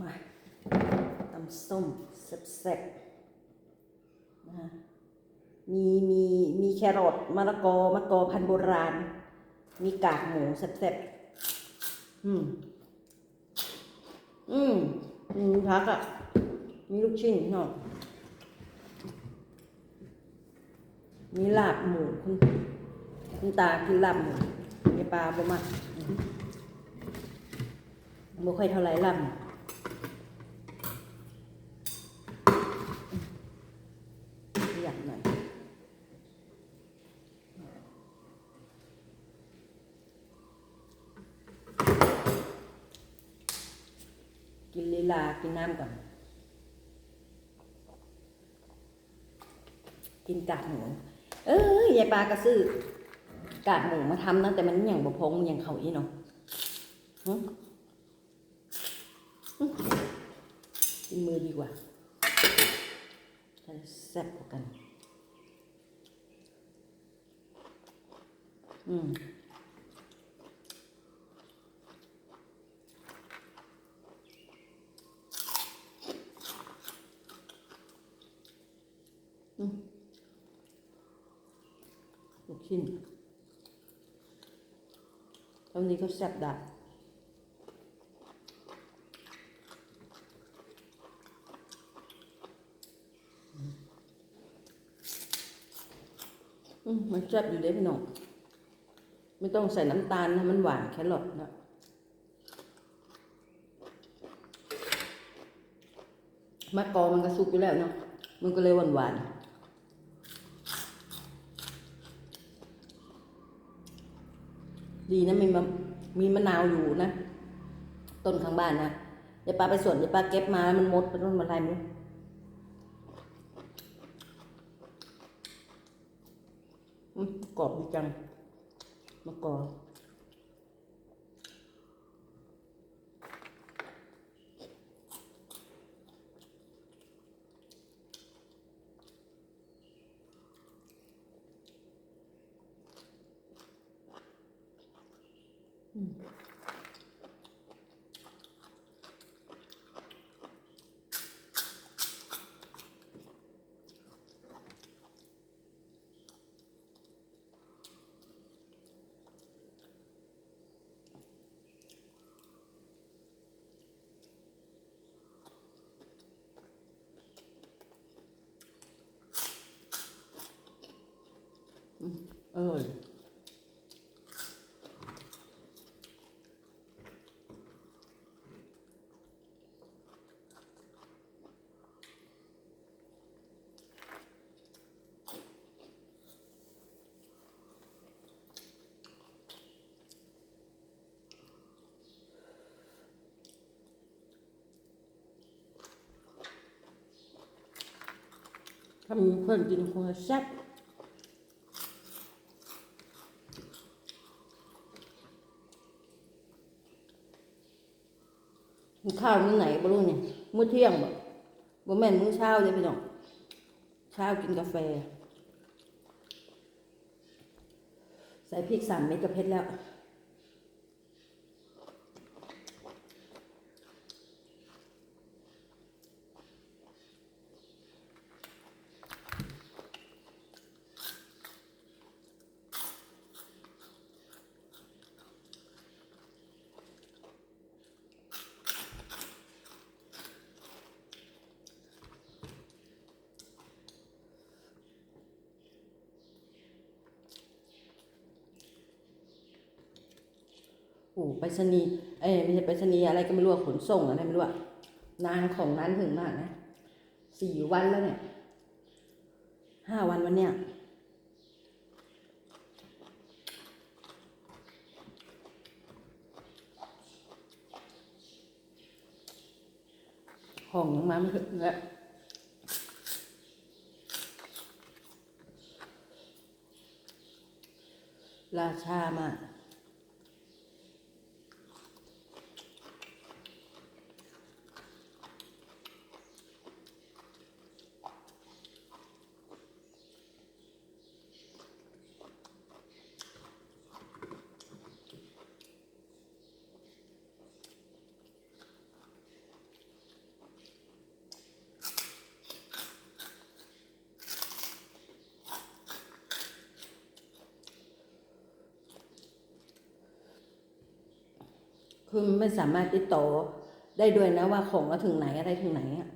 มาตำส้มแซ่บๆนะมีมีมีแครอทมะละกอมะกอพันธุ์โบราณ มีกากหมูแซ่บๆอืมอืมมีพักอะ มีลูกชิ้นเนาะมีลาบหมูคุณคุณตากินลาบหมูยายปลาบ่มา บ่ค่อยเท่าไหร่ลาบหมูอยากหน่อยกินลีลากินน้ำก่อน กินกากหมูเอ้ยยายปลากระซื้อกากหมูมาทำนะแต่มันอย่างบะพงอย่างเขาอีเนาะ กินมือดีกว่าแซ่บกว่ากัน อืมลูกชิ้นตอนนี้ก็แซ่บได้ อืมมันแซ่บอยู่เด้พี่น้อง ไม่ต้องใส่น้ำตาลนะมันหวานแครอทนะมะกอมันก็สุกอยู่แล้วเนาะ มันก็เลยหวานหวานๆดีนะมีมะมีมะนาวอยู่นะ ต้นข้างบ้านนะเดี๋ยวป้าไปสวนเดี๋ยวป้าเก็บมาแล้วมันมดเป็นต้นอะไรมั้งอืม กรอบดีจังมะกอกเออถ้ามีเพื่อนกินคงจะแซ่บ ข้าวมื้อไหนบ่รู้เนี่ยมื้อเที่ยงบ่บ่แม่นมื้อเช้าเด้พี่น้องเช้ากินกาแฟ ใส่พริกสามเม็ดก็เผ็ดแล้ว โอ้ไปรษณีย์เอ้ไม่ใช่ไปรษณีย์อะไรก็ไม่รู้ขนส่งอะไรไม่รู้นานของนั้นถึงมากนะสี่วันแล้วเนี่ยห้าวันวันเนี้ยของยังมาไม่ถึงแล้วราชามาก คือไม่สามารถติดต่อได้ด้วยนะว่าของเราถึงไหนอะไรถึงไหนอะ